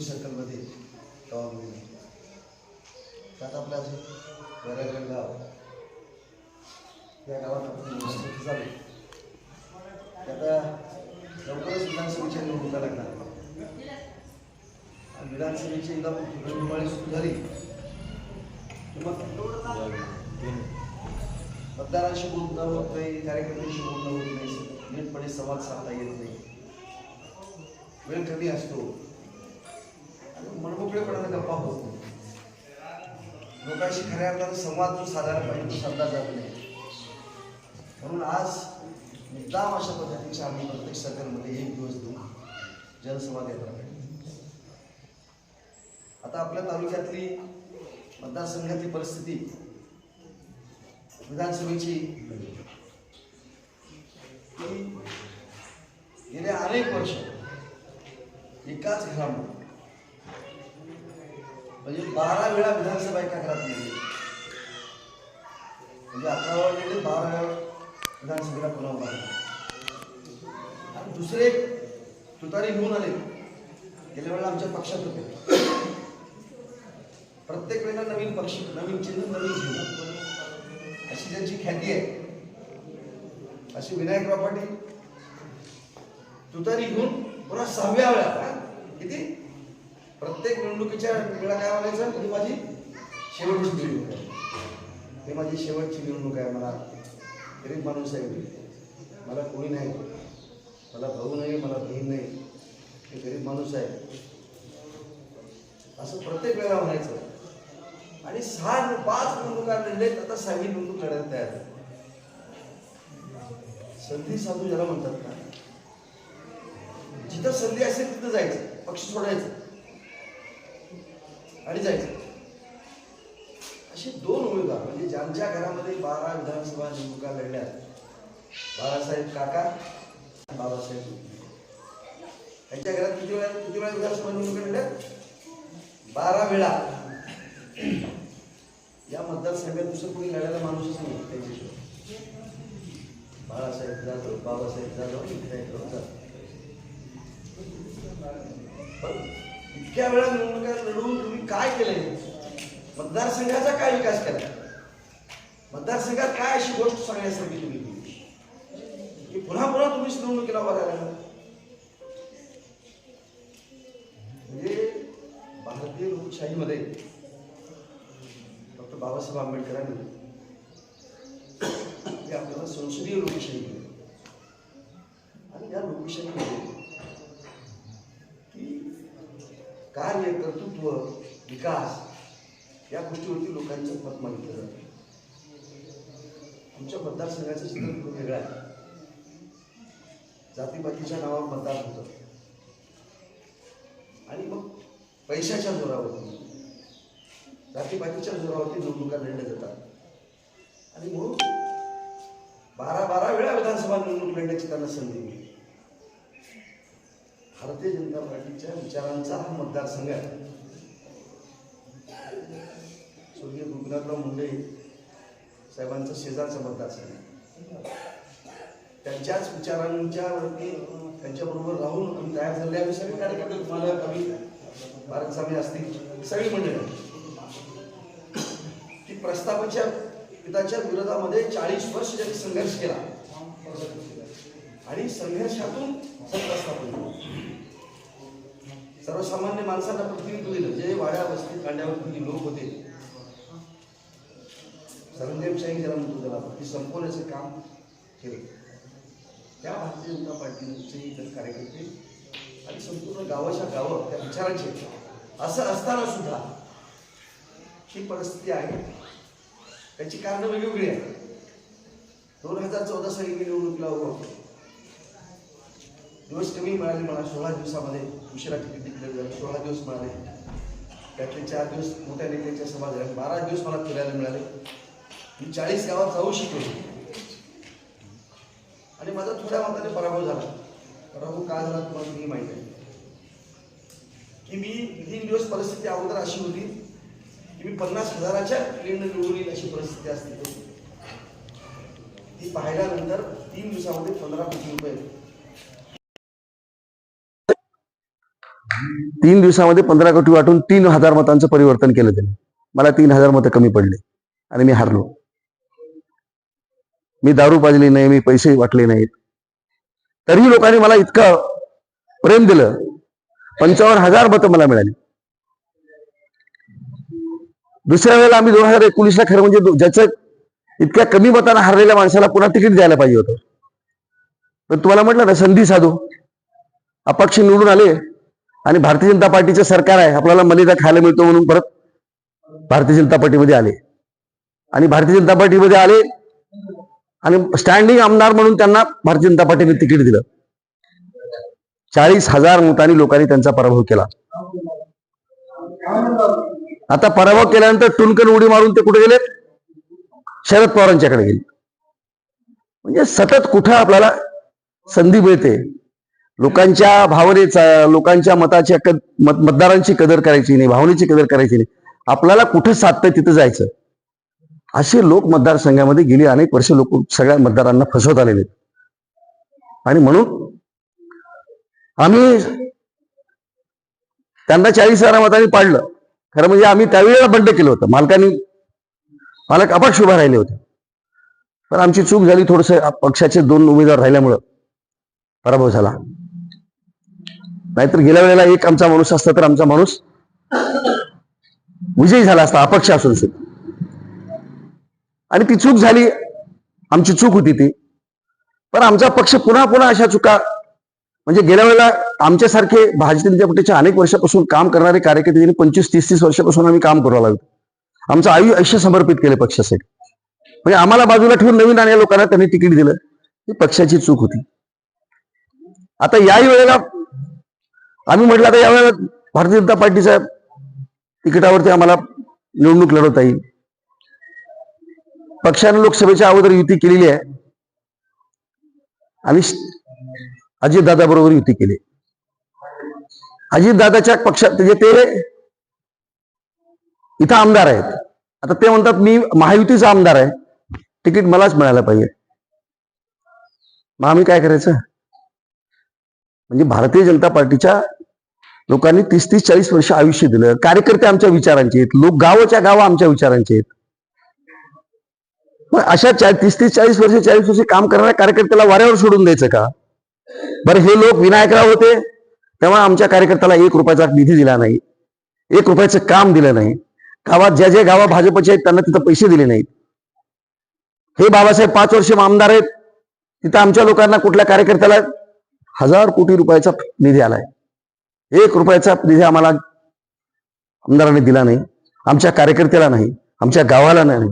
सोनसुरी सर्कलमध्ये तेव्हा मी त्यात आपलं असे वेगवेगळं गाव. या गावात आपण निवडणुकी चालू आहे. आता लवकरच विधानसभेच्या निवडणुका लागणार. आणि विधानसभेची एकदा रणधुमाळी सुरू झाली की मग मतदारांशी बोलणं होत नाही कार्यकर्त्यांशी बोलणं होत नाही नीटपणे संवाद साधता येत नाही. वेळ कमी असतो. मनमोकळेपणाने गप्पा होत लोकांशी खऱ्या अर्थानं संवाद जो साधायला पाहिजे तो साधला जात नाही. म्हणून आज मुद्दाम अशा पद्धतीच्या आम्ही प्रत्येक सरकारमध्ये एक दिवस देऊ. जनसंवाद यात्रा आता आपल्या तालुक्यातली मतदारसंघातली परिस्थिती विधानसभेची. गेल्या गेले अनेक वर्ष एकाच घरामध्ये म्हणजे बारा वेळा विधानसभा एका घरात नेली म्हणजे अकरा वेळा गेले बारा वेळा विधानसभेला पुन्हा आणि दुसरे तुतारी घेऊन आले. गेल्या वेळेला आमच्या पक्षात होते. प्रत्येक वेळेला नवीन पक्ष नवीन चिन्ह नवीन चिन्ह. अशी ज्यांची ख्याती आहे. अशी विनायकराव पाटील तुतारी घेऊन पुन्हा सहाव्या वेळा किती? प्रत्येक निवडणुकीच्या वेळा काय म्हणायचं? ही माझी शेवटची निवडणूक आहे. ही माझी शेवटची निवडणूक आहे मला. गरीब माणूस आहे मी. मला कोणी नाही. मला भाऊ नाही मला बहीण नाही. हे गरीब माणूस आहे. असं प्रत्येक वेळा म्हणायचं. आणि सहा पाच निवडणुका लढलेत आता सहावी निवडणूक लढायला तयार संधी साधू ज्याला म्हणतात ना जिथं संधी असेल तिथं जायचं पक्ष सोडायचं. आणि जायचं. असे दोन उमेदवार म्हणजे ज्यांच्या घरामध्ये बारा विधानसभा निवडणुका लढल्यात बाळासाहेब काका बाबासाहेब यांच्या त्यांच्या घरात किती वेळा किती वेळा विधानसभा निवडणुका लढल्यात बारा वेळा. या मतदारसंघात दुसरं कोणी लढायला माणूसच नाही त्यांच्याशिवाय. बाळासाहेब जाधव बाबासाहेब जाधव विनायकराव जाधव पण इतक्या वेळा निवडणुका लढवून तुम्ही काय केलंय? मतदारसंघाचा काय विकास केला? मतदारसंघात काय अशी गोष्ट सांगण्यासारखी तुम्ही? केली की पुन्हा पुन्हा तुम्हीच निवडणुकीला उभा राहिला. म्हणजे भारतीय लोकशाहीमध्ये डॉक्टर बाबासाहेब आंबेडकरांनी आपल्याला संसदीय लोकशाही आणि या लोकशाहीमध्ये कार्य कर्तृत्व विकास या गोष्टीवरती लोकांचं मत मागितलं जातं. आमच्या मतदारसंघाचं चित्र थोडं वेगळं आहे. जातीपातीच्या नावावर मतदान होतं. आणि मग पैशाच्या जोरावरती जातीपातीच्या जोरावरती निवडणुका लढल्या जातात. आणि म्हणून बारा बारा वेळा विधानसभा निवडणूक लढण्याची त्यांना संधी मिळते. भारतीय जनता पार्टीच्या विचारांचा हा मतदारसंघ आहे. स्वर्गीय गोपीनाथराव मुंडे साहेबांचा शेजारचा मतदारसंघ आहे. त्यांच्याच विचारांच्यावरती त्यांच्याबरोबर राहून आम्ही तयार झाले आम्ही सगळे कार्यकर्ते तुम्हाला कमी भारत स्वामी असतील. सगळी मंडळी. की प्रस्तावाच्या पिताच्या विरोधामध्ये चाळीस वर्ष त्यांनी संघर्ष केला. आणि संघर्षातून सर्वसामान्य माणसांना प्रतिनिधित्व दिलं. जे वाड्या वस्ती कांड्यावरती लोक होते. सरंजामशाही ज्याला म्हणतो त्याला ती संपवण्याचं काम केलं त्या भारतीय जनता पार्टीचे इतर कार्यकर्ते आणि संपूर्ण गावाच्या गावं त्या विचारांचे असं असताना सुद्धा ही परिस्थिती आहे. त्याची कारणं वेगवेगळी आहेत. दोन हजार चौदा साली मी निवडणुकीला उभा दिवस कमी मिळाले मला सोळा दिवसामध्ये उशिरा तिकीट डिक्लेअर झालं सोळा दिवस मिळाले. त्यातले चार दिवस मोठ्या नेत्याच्या सभा झाल्या बारा दिवस मला फिरायला मिळाले. मी चाळीस गावात जाऊ शिकलो आणि माझा थोड्या मताने पराभव झाला. पराभव का झाला तुम्हाला तुम्ही माहीत आहे की मी तीन दिवस परिस्थिती अगोदर अशी होती की मी पन्नास हजाराच्या ट्रेन निवडून येईल अशी परिस्थिती असते. ती पाहिल्यानंतर तीन दिवसामध्ये पंधरा कोटी रुपये तीन दिवसामध्ये पंधरा कोटी वाटून तीन हजार मतांचं परिवर्तन केलं त्यांनी. मला तीन हजार मतं कमी पडले आणि मी हारलो. मी दारू पाजली नाही मी पैसे वाटले नाहीत. तरीही लोकांनी मला इतकं प्रेम दिलं. पंचावन्न हजार मतं मला मिळाली. दुसऱ्या वेळेला आम्ही दोन हजार एकोणीसला खरं म्हणजे ज्याचं इतक्या कमी मतांना हरलेल्या माणसाला पुन्हा तिकीट द्यायला पाहिजे होतं. पण तुम्हाला म्हटलं ना संधी साधू. अपक्ष निवडून आले आणि भारतीय जनता पार्टीचं सरकार आहे आपल्याला मलिदा खायला मिळतो म्हणून परत भारतीय जनता पार्टीमध्ये आले. आणि भारतीय जनता पार्टीमध्ये आले आणि स्टँडिंग आमदार म्हणून त्यांना भारतीय जनता पार्टीने तिकीट दिलं. चाळीस हजार मतांनी लोकांनी त्यांचा पराभव केला. आता पराभव केल्यानंतर टुनकन उडी मारून ते कुठे गेले? शरद पवारांच्याकडे गेले. म्हणजे सतत कुठं आपल्याला संधी मिळते? लोकांच्या भावनेचा लोकांच्या मताच्या कद मत- मतदारांची कदर करायची नाही भावनेची कदर करायची नाही. आपल्याला कुठं साधतं तिथं जायचं? असे लोक मतदारसंघामध्ये गेली अनेक वर्ष लोक सगळ्या मतदारांना फसवत आलेले आहेत. आणि म्हणून आम्ही त्यांना चाळीस हजार मतांनी पाडलं. खरं म्हणजे आम्ही त्यावेळेला बंड केलं होतं. मालकांनी मालक अपक्ष उभा राहिले होते. पण आमची चूक झाली थोडस पक्षाचे दोन उमेदवार राहिल्यामुळं पराभव झाला. नाहीतर गेल्या वेळेला एक आमचा माणूस असता तर आमचा माणूस विजयी झाला असता अपक्ष असून सुद्धा. आणि ती चूक झाली आमची चूक होती ती. पण आमचा पक्ष पुन्हा पुन्हा अशा चुका म्हणजे गेल्या वेळेला आमच्यासारखे भारतीय जनता पार्टीच्या अनेक वर्षापासून काम करणारे कार्यकर्ते त्यांनी पंचवीस तीस तीस वर्षापासून आम्ही काम करू लागलो. आमचं आयुष्य समर्पित केले पक्षासाठी. म्हणजे आम्हाला बाजूला ठेवून नवीन आणल्या लोकांना त्यांनी तिकीट दिलं. ही पक्षाची चूक होती. आता याही वेळेला आम्ही म्हटलं आता यावेळेला भारतीय जनता पार्टीच्या तिकिटावरती आम्हाला निवडणूक लढवता येईल. पक्षाने लोकसभेच्या अगोदर युती केलेली आहे. आणि अजितदादा बरोबर युती केली. अजितदादाच्या पक्षात म्हणजे ते इथं आमदार आहेत. आता ते म्हणतात मी महायुतीचा आमदार आहे. तिकीट मलाच मिळायला पाहिजे. मग आम्ही काय करायचं? म्हणजे भारतीय जनता पार्टीच्या लोकांनी तीस तीस चाळीस वर्ष आयुष्य दिलं. कार्यकर्ते आमच्या विचारांचे आहेत. लोक गावाच्या गावा आमच्या विचारांचे आहेत. मग अशा चा- तीस तीस चाळीस वर्ष चाळीस वर्ष काम करणाऱ्या कार्यकर्त्याला वाऱ्यावर सोडून द्यायचं का? बरं हे लोक विनायकराव होते. तेव्हा आमच्या कार्यकर्त्याला एक रुपयाचा निधी दिला नाही. एक रुपयाचं काम दिलं नाही. गावात ज्या ज्या गावा भाजपचे आहेत त्यांना तिथं पैसे दिले नाहीत. हे बाबासाहेब पाच वर्ष आमदार आहेत. तिथं आमच्या लोकांना कुठल्या कार्यकर्त्याला हजार कोटी रुपयाचा निधी आलाय. एक रुपयाचा निधी आम्हाला आमदारांनी दिला नाही. आमच्या कार्यकर्त्याला नाही. आमच्या गावाला नाही.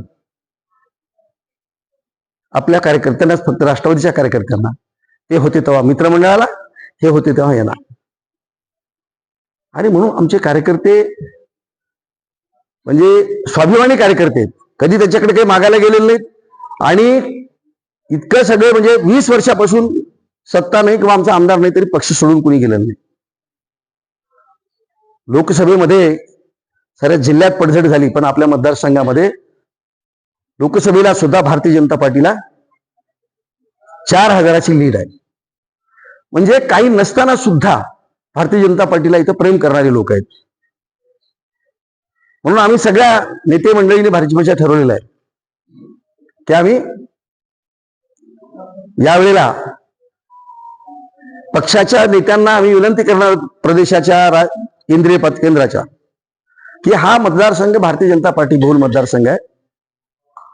आपल्या कार्यकर्त्यांनाच फक्त राष्ट्रवादीच्या कार्यकर्त्यांना. ते होते तेव्हा मित्रमंडळाला हे होते तेव्हा यांना. आणि म्हणून आमचे कार्यकर्ते म्हणजे स्वाभिमानी कार्यकर्ते आहेत. कधी त्यांच्याकडे काही मागायला गेलेले नाहीत. आणि इतकं सगळं म्हणजे वीस वर्षापासून सत्ता नाही किंवा आमचा आमदार नाही तरी पक्ष सोडून कुणी गेलेलं नाही. लोकसभेमध्ये साऱ्या जिल्ह्यात पडझड झाली पण आपल्या मतदारसंघामध्ये लोकसभेला सुद्धा भारतीय जनता पार्टीला चार हजाराची लीड आहे. म्हणजे काही नसताना सुद्धा भारतीय जनता पार्टीला इथं प्रेम करणारे लोक आहेत. म्हणून आम्ही सगळ्या नेते मंडळीने भाजपच्या ठरवलेलं आहे. की आम्ही यावेळेला पक्षाच्या नेत्यांना आम्ही विनंती करणार आहोत, प्रदेशाच्या केंद्रीय पतकेंद्राच्या की हा मतदारसंघ भारतीय जनता पार्टी बहुल मतदारसंघ आहे.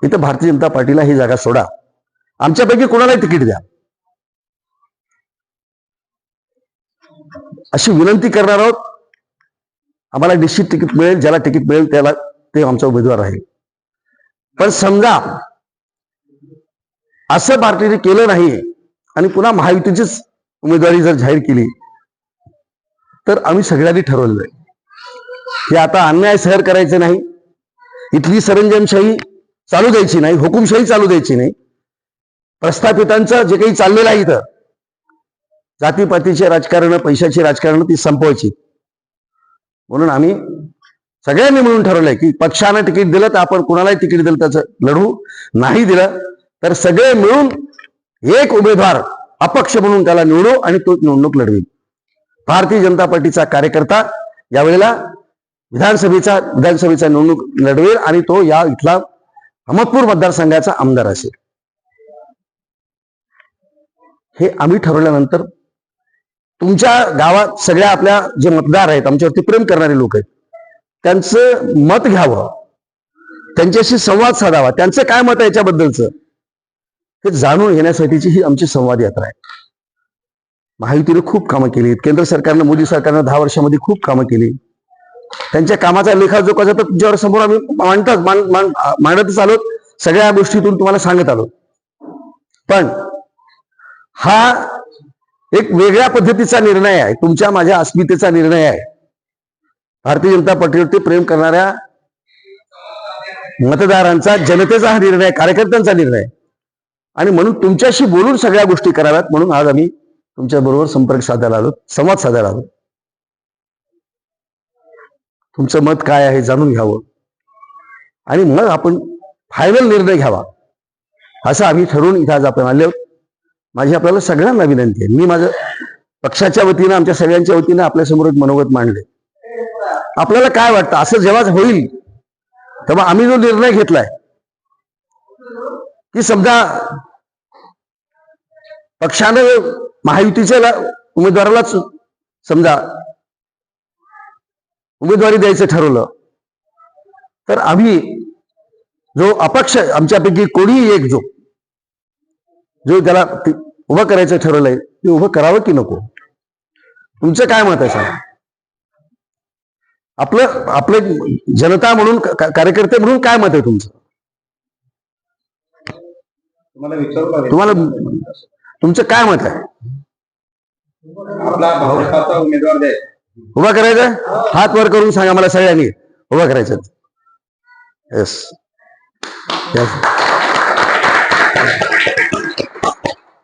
इथं भारतीय जनता पार्टीला ही जागा सोडा. आमच्यापैकी कोणालाही तिकीट द्या. अशी विनंती करणार आहोत. आम्हाला निश्चित तिकीट मिळेल. ज्याला तिकीट मिळेल त्याला ते आमचा उमेदवार राहील पण समजा असं पार्टीने केलं नाही आणि पुन्हा महायुतीचीच उमेदवारी जर जाहीर केली तर आम्ही सगळ्यांनी ठरवलेलं आहे. की आता अन्याय सहर करायचं नाही इथली सरंजमशाही चालू द्यायची नाही हुकुमशाही चालू द्यायची नाही. प्रस्थापितांचं जे काही चाललेलं आहे इथं जातीपातीचे राजकारण पैशाची राजकारण ती संपवायची. म्हणून आम्ही सगळ्यांनी मिळून ठरवलंय की पक्षानं तिकीट दिलं तर आपण कुणालाही तिकीट दिलं त्याचं लढू नाही दिलं तर सगळे मिळून एक उमेदवार अपक्ष म्हणून त्याला निवडू आणि तो निवडणूक लढवेल भारतीय जनता पार्टीचा कार्यकर्ता यावेळेला विधानसभेचा विधानसभेचा निवडणूक लढवेल आणि तो या इथला अहमदपूर मतदारसंघाचा आमदार असेल. हे आम्ही ठरवल्यानंतर तुमच्या गावात सगळ्या आपल्या जे मतदार आहेत आमच्यावरती प्रेम करणारे लोक आहेत त्यांचं मत घ्यावं. त्यांच्याशी संवाद साधावा. त्यांचं काय मत आहे याच्याबद्दलचं? हे जाणून घेण्यासाठीची ही आमची संवाद यात्रा आहे. महायुतीने खूप कामं केली. केंद्र सरकारनं मोदी सरकारनं दहा वर्षामध्ये खूप कामं केली. त्यांच्या कामाचा लेखाजोखा तर तुमच्यावर समोर आम्ही मांडतात मान- मान- मांडतच आलो सगळ्या गोष्टीतून तुम्हाला सांगत आलो पण हा एक वेगळ्या पद्धतीचा निर्णय आहे. तुमच्या माझ्या अस्मितेचा निर्णय आहे. भारतीय जनता पार्टीवरती प्रेम करणाऱ्या मतदारांचा जनतेचा हा निर्णय कार्यकर्त्यांचा निर्णय आणि म्हणून तुमच्याशी बोलून सगळ्या गोष्टी कराव्यात. म्हणून आज आम्ही तुमच्या बरोबर संपर्क साधायला आलो. संवाद साधायला आलो. तुमचं मत काय आहे जाणून घ्यावं. आणि मग आपण फायनल निर्णय घ्यावा. असं आम्ही ठरवून इथं आज आपण आले आहोत माझी आपल्याला सगळ्यांना विनंती आहे. मी माझं पक्षाच्या वतीनं आमच्या सगळ्यांच्या वतीनं आपल्यासमोर एक मनोगत मांडले. आपल्याला काय वाटतं? असं जेव्हा होईल तेव्हा आम्ही जो निर्णय घेतलाय की समजा पक्षानं महायुतीच्या उमेदवारालाच समजा उमेदवारी द्यायचं ठरवलं तर आम्ही जो अपक्ष आमच्यापैकी कोणीही एक जो जो त्याला उभं करायचं ठरवलंय ते उभं करावं की नको? तुमचं काय मत आहे सर आपलं आपलं जनता म्हणून कार्यकर्ते म्हणून काय मत आहे तुमचं? तुम्हाला तुमचं काय मत आहे? उभा करायचं? हात वर करून सांगा मला सगळ्यांनी. उभा करायचं. येस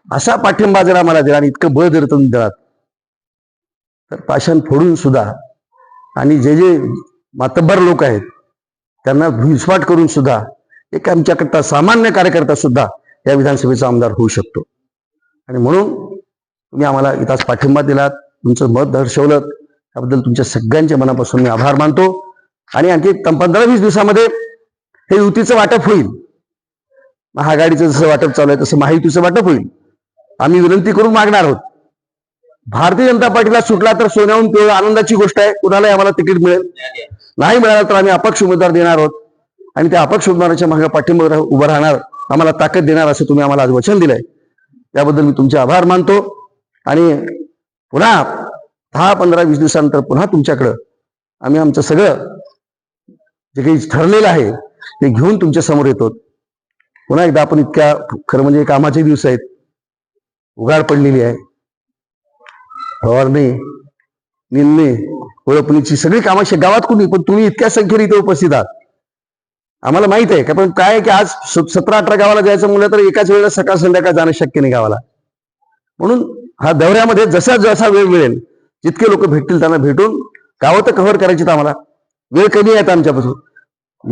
असा पाठिंबा जर आम्हाला दिला आणि इतकं बळ जर तुम्ही दिलात तर पाषाण फोडून सुद्धा आणि जे जे मातब्बर लोक आहेत त्यांना भुसवाट करून सुद्धा एक आमच्याकरता सामान्य कार्यकर्ता सुद्धा या विधानसभेचा आमदार होऊ शकतो. आणि म्हणून तुम्ही आम्हाला इथं पाठिंबा दिलात तुमचं मत दर्शवलं त्याबद्दल तुमच्या सगळ्यांच्या मनापासून मी आभार मानतो. आणि आणखी पंधरा वीस दिवसामध्ये हे युतीचं वाटप होईल. महाआघाडीचं जसं वाटप चालू आहे तसं महायुतीचं वाटप होईल. आम्ही विनंती करून मागणार आहोत. भारतीय जनता पार्टीला सुटला तर सोन्याहून पिवळं आनंदाची गोष्ट आहे. कुणालाही आम्हाला तिकीट मिळेल. नाही मिळालं तर आम्ही अपक्ष उमेदवार देणार आहोत. आणि त्या अपक्ष उमेदवाराच्या मागे पाठिंबा राह- उभं राहणार. आम्हाला ताकद देणार असं तुम्ही आम्हाला आज वचन दिलंय. त्याबद्दल मी तुमचे आभार मानतो. आणि पुन्हा दहा पंधरा वीस दिवसानंतर पुन्हा तुमच्याकडं आम्ही आमचं सगळं जे काही ठरलेलं आहे ते घेऊन तुमच्यासमोर येतो. पुन्हा एकदा आपण इतक्या खरं म्हणजे कामाचे दिवस आहेत. उघाड पडलेली आहे. फवारणी निंदणे ओळखणीची सगळी कामाशी गावात कुणी पण तुम्ही इतक्या संख्येने इथे उपस्थित आहात. आम्हाला माहीत आहे. का पण काय आहे की आज स- सतरा अठरा गावाला जायचं म्हणलं तर एकाच वेळेला सकाळ संध्याकाळ जाणं शक्य नाही गावाला. म्हणून हा दौऱ्यामध्ये जसा जसा वेळ मिळेल जितके लोक भेटतील त्यांना भेटून गावं तर कव्हर करायची आम्हाला. वेळ कमी आहेत आमच्यापासून.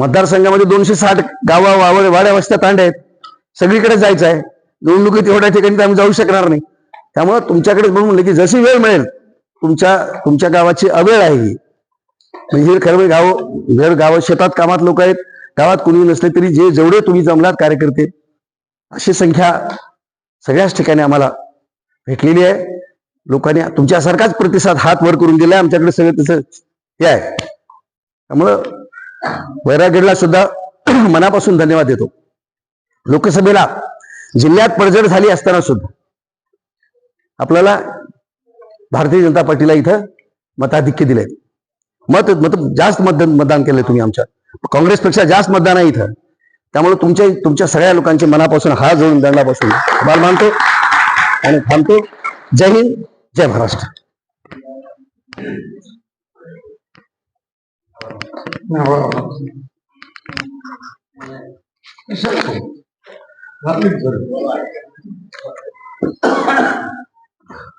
मतदारसंघामध्ये दोनशे साठ गावा वावळ वाड्या वस्त्या तांड्या आहेत. सगळीकडे जायचं आहे. निवडणुकीत एवढ्या ठिकाणी आम्ही जाऊ शकणार नाही. त्यामुळं तुमच्याकडे म्हणून म्हणलं की जशी वेळ मिळेल तुमच्या तुमच्या गावाची अवेळ आहे ही. म्हणजे खरं गाव वेळ गाव शेतात कामात लोक आहेत. गावात कोणी नसले तरी जे जेवढे तुम्ही जमलात कार्यकर्ते अशी संख्या सगळ्याच ठिकाणी आम्हाला भेटलेली आहे. लोकांनी तुमच्यासारखाच प्रतिसाद हात वर करून दिलाय. आमच्याकडे सगळं तसं हे आहे. त्यामुळं वैरागडला सुद्धा मनापासून धन्यवाद देतो. लोकसभेला जिल्ह्यात पडझड झाली असताना सुद्धा आपल्याला भारतीय जनता पार्टीला इथं मताधिक्य दिले मत मत जास्त मतदान मतदान केलंय तुम्ही आमच्या काँग्रेसपेक्षा जास्त मतदान आहे इथं. त्यामुळे तुमच्या तुमच्या सगळ्या लोकांच्या मनापासून हा जोडून दंडापासून आभार मानतो आणि थांबतो. जय हिंद जय महाराष्ट्र.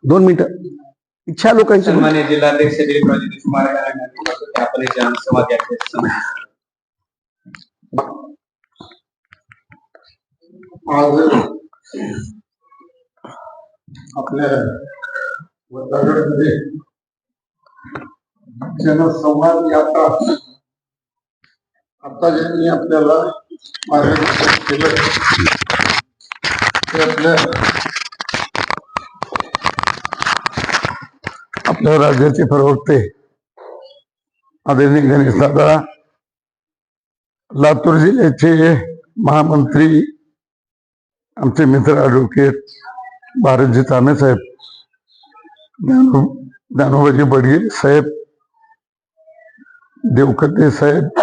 दोन मिनिट. इच्छा लोकांची. जिल्हाध्यक्ष दिलीप राजे स्मारक आज आपल्या वडगावमध्ये जनसंवाद यात्रा आता ज्यांनी आपल्याला मार्गदर्शन केलं ते आपल्या आपल्या राज्याचे प्रवक्ते आदरणीय गणेश दादा लातूर जिल्ह्याचे महामंत्री आमचे मित्र ॲडव्होकेट भारतजी तामे साहेब ज्ञानू ज्ञानोबाजी बडगीर साहेब देवकते साहेब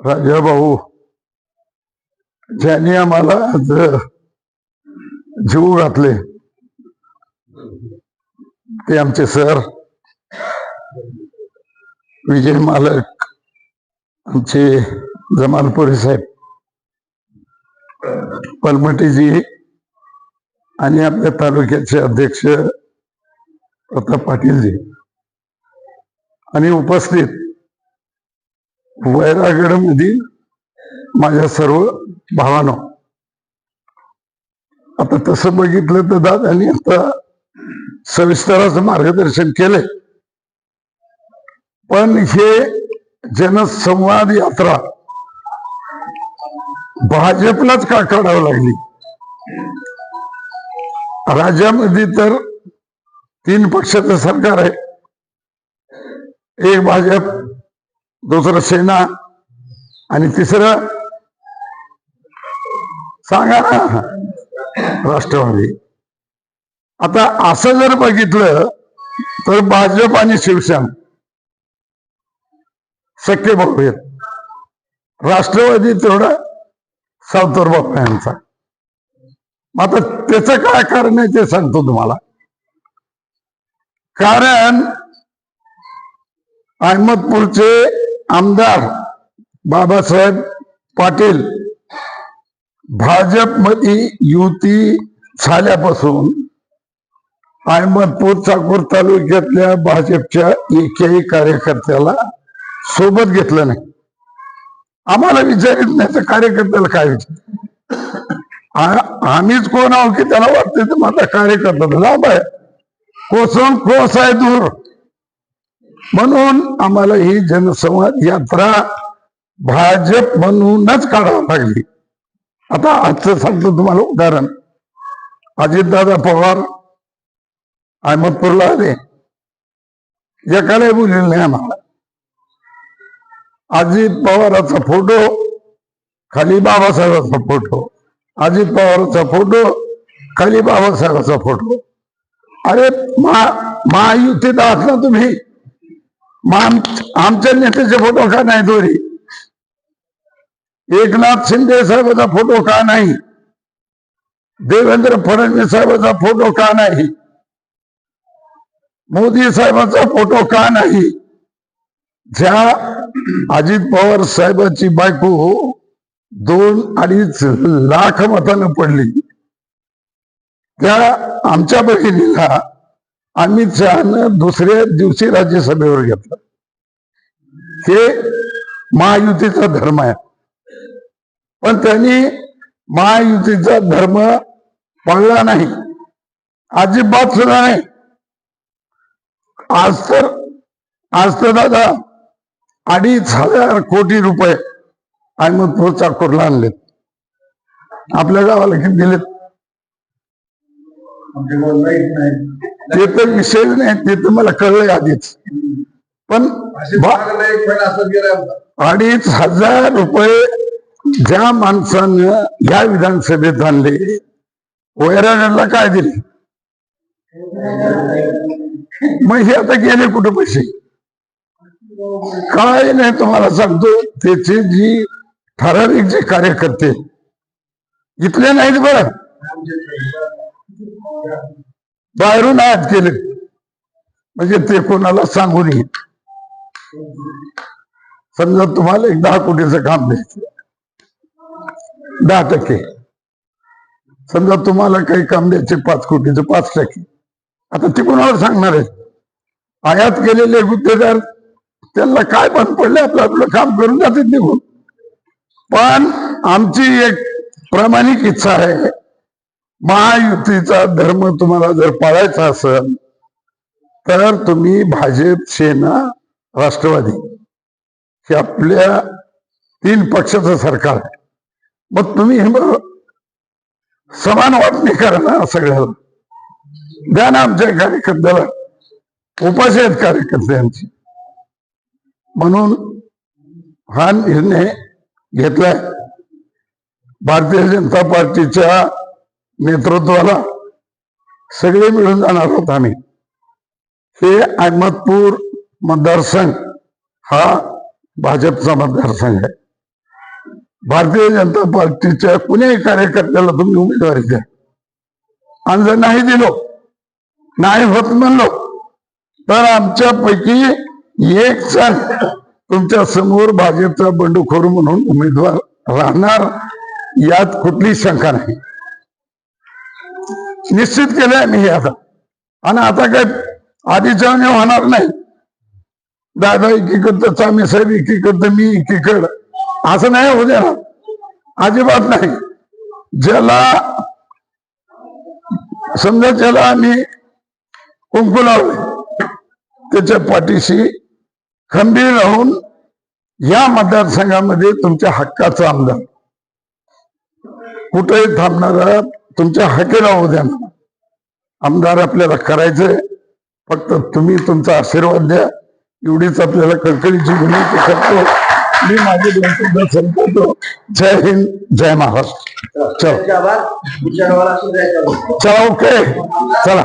राजाभाऊ ज्यांनी आम्हाला आज जीव घातले. ते आमचे सर विजय मालक आमचे जमालपुरी साहेब. पलमटीजी आणि आपल्या तालुक्याचे अध्यक्ष प्रताप पाटीलजी. आणि उपस्थित वैरागडमधील माझ्या सर्व भावानो. आता तसं बघितलं तर दादांनी आता सविस्तराचं मार्गदर्शन केलंय. पण हे जनसंवाद यात्रा भाजपलाच का काढावं लागली? राज्यामध्ये तर तीन पक्षाचं सरकार आहे. एक भाजप दुसरं सेना आणि तिसरं सांगा ना राष्ट्रवादी. आता असं जर बघितलं तर भाजप आणि शिवसेना शक्य बघूयात. राष्ट्रवादी तेवढा सावतर बाप्पा यांचा. मग आता त्याचं काय कारण आहे ते सांगतो तुम्हाला. कारण अहमदपूरचे आमदार बाबासाहेब पाटील भाजपमध्ये युती झाल्यापासून अहमदपूर चाकूर तालुक्यातल्या भाजपच्या एकही कार्यकर्त्याला सोबत घेतलं नाही. आम्हाला विचारित नाही तर कार्यकर्त्याला काय विचार आम्हीच कोण आहो की त्याला वाटते तर माझा कार्यकर्ता. लाभ आहे कोसळून कोस आहे दूर. म्हणून आम्हाला ही जनसंवाद यात्रा भाजप म्हणूनच काढावं लागली. आता आजचं सांगतो तुम्हाला उदाहरण. अजितदादा पवार अहमदपूरला आले. एकालाही बोललेलं नाही आम्हाला. अजित पवाराचा फोटो खाली बाबासाहेबांचा फोटो अजित पवाराचा फोटो खाली बाबासाहेबांचा फोटो. अरे महायुतीत आहात ना तुम्ही? आमच्या नेत्याचे फोटो का नाही दोरी? एकनाथ शिंदे साहेबाचा फोटो का नाही? देवेंद्र फडणवीस साहेबाचा फोटो का नाही? मोदी साहेबांचा फोटो का नाही? ज्या अजित पवार साहेबांची बायको दोन अडीच लाख मतानं पडली त्या आमच्या बहिणीला अमित शहानं दुसऱ्या दिवशी राज्यसभेवर घेतलं. हे महायुतीचा धर्म आहे. पण त्यांनी महायुतीचा धर्म पाळला नाही अजिबात सुद्धा नाही. आज तर आज तर दादा अडीच हजार कोटी रुपये अहमदपूर चाकूरला आणलेत? आपल्या गावाला किती दिलेत? ते तर विषयच नाही ते तर मला कळलंय आधीच. पण अडीच हजार रुपये ज्या माणसानं या विधानसभेत आणले वैरागडला काय दिले? मग हे आता गेले कुठे पैसे? काय नाही तुम्हाला सांगतो त्याचे जी ठराविक जे कार्यकर्ते. इथले नाहीत बरं. बाहेरून आयात केले. म्हणजे ते कोणाला सांगून येईल समजा तुम्हाला एक दहा कोटीचं काम द्यायचं दहा टक्के. समजा तुम्हाला काही काम द्यायचे पाच कोटीचं पाच टक्के. आता ते कोणाला सांगणार आहे? आयात केलेले गुत्तेदार त्यांना काय पण पडले आपलं आपलं काम करून जातात निघून. पण आमची एक प्रामाणिक इच्छा आहे. महायुतीचा धर्म तुम्हाला जर पाळायचा असेल तर तुम्ही भाजप सेना राष्ट्रवादी हे आपल्या तीन पक्षाचं सरकार आहे. मग तुम्ही हे समान वाटणी करा ना सगळ्याला. द्या ना आमच्या कार्यकर्त्याला. उपाशी आहेत कार्यकर्त्यांची म्हणून हा निर्णय घेतलाय. भारतीय जनता पार्टीच्या नेतृत्वाला सगळे मिळून जाणार आहोत आम्ही. हे अहमदपूर मतदारसंघ हा भाजपचा मतदारसंघ आहे. भारतीय जनता पार्टीच्या कुणीही कार्यकर्त्याला तुम्ही उमेदवारी द्या. आणि जर नाही दिलो नाही होत म्हणलो तर आमच्यापैकी एक जण तुमच्यासमोर भाजपचा बंडखोर म्हणून उमेदवार राहणार यात कुठली शंका नाही. निश्चित केलंय मी हे आता. आणि आता काय आधीच्या वाणी होणार नाही. दादा एकीकडं चामी साहेब एकीकडं मी एकीकड. असं नाही होऊ देणार. अजिबात नाही. ज्याला समजा ज्याला आम्ही कुंकू लावले त्याच्या पाठीशी खंबीर राहून या मतदारसंघामध्ये तुमच्या हक्काचा आमदार. कुठेही थांबणारा तुमच्या हकेला होऊ देणार आमदार आपल्याला करायचंय फक्त तुम्ही तुमचा आशीर्वाद द्या. एवढीच आपल्याला कळकळीची विनंती करतो. मी माझे दोन शब्द संपवतो. जय हिंद जय महाराष्ट्र. चल. चला ओके चला?